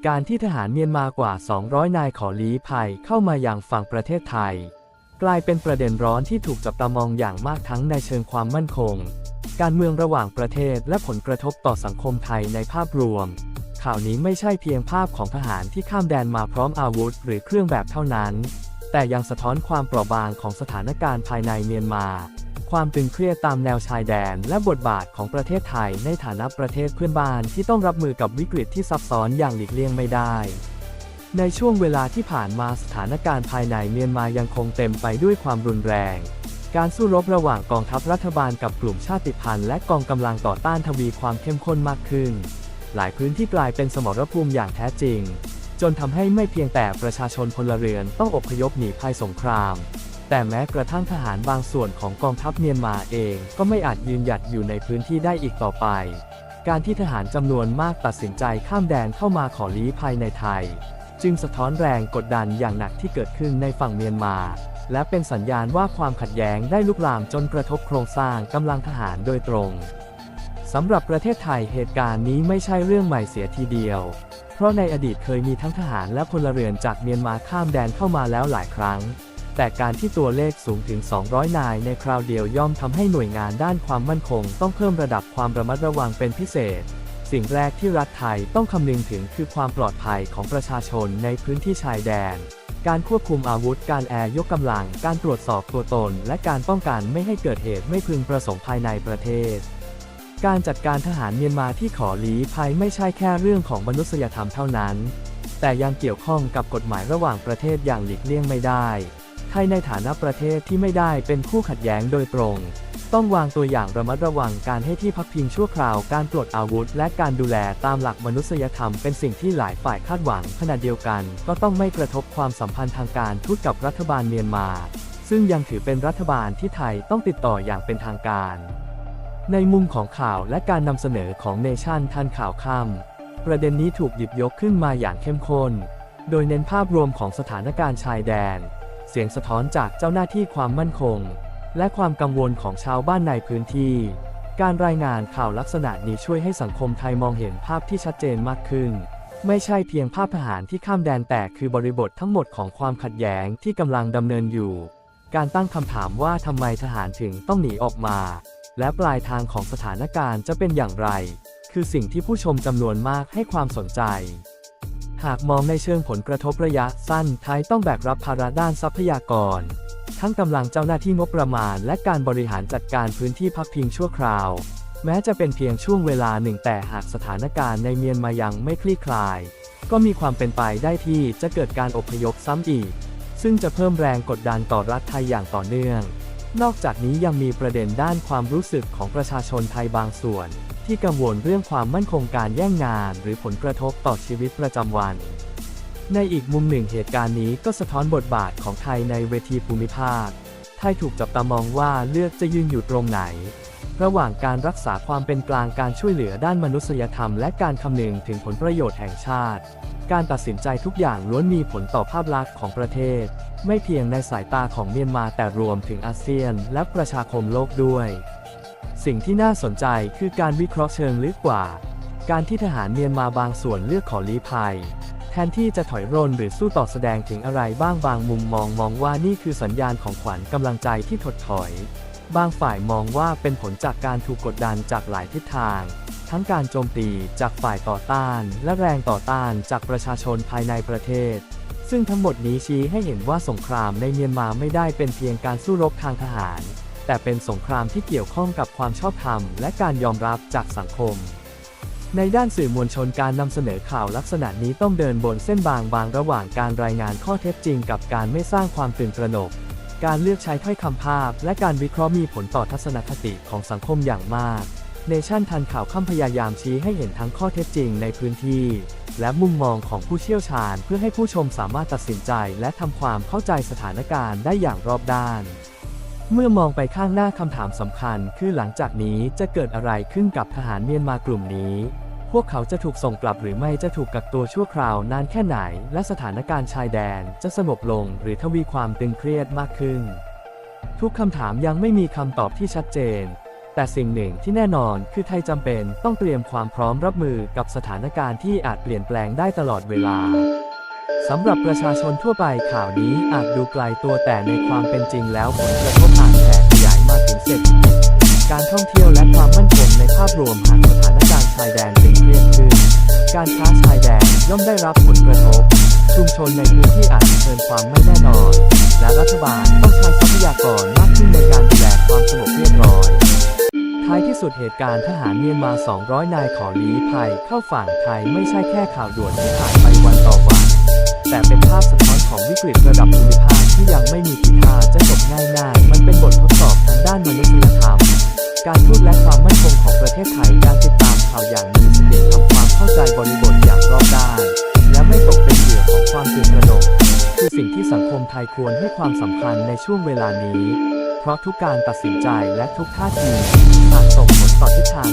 ตุการณ์ที่ทหารเมียนมากว่า 200 นายขอลี้ภัยเข้ามาอย่างฝั่งประเทศไทย กลายเป็นประเด็นร้อนที่ถูกจับตามองอย่างมากทั้งในเชิงความมั่นคง การเมืองระหว่างประเทศและผลกระทบต่อสังคมไทยในภาพรวม ข่าวนี้ไม่ใช่เพียงภาพของทหารที่ข้ามแดนมาพร้อมอาวุธ หรือเครื่องแบบเท่านั้น แต่ยังสะท้อนความเปราะบางของสถานการณ์ภายในเมียนมา ความตึงเครียดตามแนวชายแดน และบทบาทของประเทศไทยในฐานะประเทศเพื่อนบ้านที่ต้องรับมือกับวิกฤตที่ซับซ้อนอย่างหลีกเลี่ยงไม่ได้ ในช่วงเวลาที่ผ่านมาสถานการณ์ภายในเมียนมายังคงเต็มไปด้วยความรุนแรง การสู้รบระหว่างกองทัพรัฐบาลกับกลุ่มชาติพันธุ์และกองกำลังต่อต้านทวีความเข้มข้นมากขึ้น หลายพื้นที่กลายเป็นสมรภูมิอย่างแท้จริง จนทำให้ไม่เพียงแต่ประชาชนพลเรือนต้องอพยพหนีภัยสงคราม แต่แม้กระทั่งทหารบางส่วนของกองทัพเมียนมาเองก็ไม่อาจยืนหยัดอยู่ในพื้นที่ได้อีกต่อไป การที่ทหารจำนวนมากตัดสินใจข้ามแดนเข้ามาขอลี้ภัยในไทย จึงสะท้อนแรงกดดันอย่างหนักที่เกิดขึ้นในฝั่งเมียนมา และเป็นสัญญาณว่าความขัดแย้งได้ลุกลามจนกระทบโครงสร้างกำลังทหารโดยตรงสำหรับประเทศไทยเหตุการณ์นี้ไม่ใช่เรื่องใหม่เสียทีเดียว เพราะในอดีตเคยมีทั้งทหารและพลเรือนจากเมียนมาข้ามแดนเข้ามาแล้วหลายครั้ง แต่การที่ตัวเลขสูงถึง 200 นายในคราวเดียวย่อมทำให้หน่วยงานด้านความมั่นคง ต้องเพิ่มระดับความระมัดระวังเป็นพิเศษ สิ่งแรกที่รัฐไทยต้องคำนึงถึงคือความปลอดภัยของประชาชนในพื้นที่ชายแดน การควบคุมอาวุธ การแอร์ยกกำลัง การตรวจสอบตัวตน และการป้องกันไม่ให้เกิดเหตุไม่พึงประสงค์ภายในประเทศการจัดการทหารเมียนมาที่ขอลี้ภัยไม่ใช่แค่เรื่องของมนุษยธรรมเท่านั้น แต่ยังเกี่ยวข้องกับกฎหมายระหว่างประเทศอย่างหลีกเลี่ยงไม่ได้ ไทยในฐานะประเทศที่ไม่ได้เป็นคู่ขัดแย้งโดยตรง ต้องวางตัวอย่างระมัดระวังการให้ที่พักพิงชั่วคราวการปลดอาวุธ และการดูแลตามหลักมนุษยธรรมเป็นสิ่งที่หลายฝ่ายคาดหวังขณะเดียวกัน ก็ต้องไม่กระทบความสัมพันธ์ทางการทูตกับรัฐบาลเมียนมา ซึ่งยังถือเป็นรัฐบาลที่ไทยต้องติดต่ออย่างเป็นทางการ ในมุมของข่าวและการนำเสนอของเนชั่นทันข่าวค่ำประเด็นนี้ถูกหยิบยกขึ้นมาอย่างเข้มข้นโดยเน้นภาพรวมของสถานการณ์ชายแดน เสียงสะท้อนจากเจ้าหน้าที่ความมั่นคง และความกังวลของชาวบ้านในพื้นที่ การรายงานข่าวลักษณะนี้ช่วยให้สังคมไทยมองเห็นภาพที่ชัดเจนมากขึ้น ไม่ใช่เพียงภาพทหารที่ข้ามแดนแต่คือบริบททั้งหมดของความขัดแย้งที่กำลังดำเนินอยู่ การตั้งคำถามว่าทำไมทหารถึงต้องหนีออกมา และปลายทางของสถานการณ์จะเป็นอย่างไร คือสิ่งที่ผู้ชมจำนวนมากให้ความสนใจ หากมองในเชิงผลกระทบระยะสั้นไทยต้องแบกรับภาระด้านทรัพยากร ทั้งกำลังเจ้าหน้าที่งบประมาณ และการบริหารจัดการพื้นที่พักพิงชั่วคราว แม้จะเป็นเพียงช่วงเวลาหนึ่งแต่หากสถานการณ์ในเมียนมายังไม่คลี่คลาย ก็มีความเป็นไปได้ที่จะเกิดการอพยพซ้ำอีก ซึ่งจะเพิ่มแรงกดดันต่อรัฐไทยอย่างต่อเนื่อง นอกจากนี้ยังมีประเด็นด้านความรู้สึกของประชาชนไทยบางส่วน ที่กังวลเรื่องความมั่นคงการแย่งงาน หรือผลกระทบต่อชีวิตประจำวัน ในอีกมุมหนึ่งเหตุการณ์นี้ก็สะท้อนบทบาทของไทยในเวทีภูมิภาค ไทยถูกจับตามองว่าเลือกจะยืนอยู่ตรงไหน ระหว่างการรักษาความเป็นกลางการช่วยเหลือด้านมนุษยธรรม และการคำนึงถึงผลประโยชน์แห่งชาติ การตัดสินใจทุกอย่างล้วนมีผลต่อภาพลักษณ์ของประเทศ ไม่เพียงในสายตาของเมียนมาแต่รวมถึงอาเซียน และประชาคมโลกด้วย สิ่งที่น่าสนใจคือการวิเคราะห์เชิงลึกกว่า การที่ทหารเมียนมาบางส่วนเลือกขอลี้ภัย แทนที่จะถอยร่นหรือสู้ต่อแสดงถึงอะไรบ้างบางมุมมองมองว่านี่คือสัญญาณของขวัญกำลังใจที่ถดถอย บางฝ่ายมองว่าเป็นผลจากการถูกกดดันจากหลายทิศทาง ทั้งการโจมตีจากฝ่ายต่อต้าน และแรงต่อต้านจากประชาชนภายในประเทศซึ่งทั้งหมดนี้ชี้ให้เห็นว่าสงครามในเมียนมาไม่ได้เป็นเพียงการสู้รบทางทหาร แต่เป็นสงครามที่เกี่ยวข้องกับความชอบธรรมและการยอมรับจากสังคม ในด้านสื่อมวลชนการนำเสนอข่าวลักษณะนี้ต้องเดินบนเส้นบางบางระหว่างการรายงานข้อเท็จจริงกับการไม่สร้างความตื่นตระหนก การเลือกใช้ถ้อยคำภาพ และการวิเคราะห์มีผลต่อทัศนคติของสังคมอย่างมาก เนชั่นทันข่าวค่ำพยายามชี้ให้เห็นทั้งข้อเท็จจริงในพื้นที่ และมุมมองของผู้เชี่ยวชาญ เพื่อให้ผู้ชมสามารถตัดสินใจ และทำความเข้าใจสถานการณ์ได้อย่างรอบด้าน เมื่อมองไปข้างหน้าคำถามสำคัญคือหลังจากนี้จะเกิดอะไรขึ้นกับทหารเมียนมากลุ่มนี้ พวกเขาจะถูกส่งกลับหรือไม่จะถูกกักตัวชั่วคราวนานแค่ไหน และสถานการณ์ชายแดนจะสงบลงหรือทวีความตึงเครียดมากขึ้น ทุกคำถามยังไม่มีคำตอบที่ชัดเจน แต่สิ่งหนึ่งที่แน่นอนคือไทยจำเป็นต้องเตรียมความพร้อมรับมือกับสถานการณ์ที่อาจเปลี่ยนแปลงได้ตลอดเวลา สำหรับประชาชนทั่วไปข่าวนี้อาจดูไกลตัวแต่ในความเป็นจริงแล้วผลกระทบอาจแผ่ขยายมาถึงเศรษฐกิจการท่องเที่ยวและความมั่นคงในภาพรวมหากสถานการณ์ชายแดนตึงเครียดขึ้น การค้าชายแดนย่อมได้รับผลกระทบ ชุมชนในพื้นที่อาจเผชิญความไม่แน่นอน และรัฐบาลต้องใช้ทรัพยากรมากขึ้นในการดูแลความสงบเรียบร้อยท้ายที่สุดเหตุการณ์ทหารเมียนมา 200 นายขอลี้ภัยเข้าฝั่งไทยไม่ใช่แค่ข่าวด่วนที่ผ่านไปวันต่อวัน แต่เป็นภาพสะท้อนของวิกฤตระดับภูมิภาคที่ยังไม่มีทีท่าจะจบง่ายๆ มันเป็นบททดสอบทางด้านมนุษยธรรม การทูตและความมั่นคงของประเทศไทยการติดตามข่าวอย่างมีสติทำความเข้าใจบริบทอย่างรอบด้าน และไม่ตกเป็นเหยื่อของความตื่นตระหนกคือสิ่งที่สังคมไทยควรให้ความสำคัญในช่วงเวลานี้ เพราะทุกการตัดสินใจและทุกท่าทีอาจส่งผลต่อทิศทาง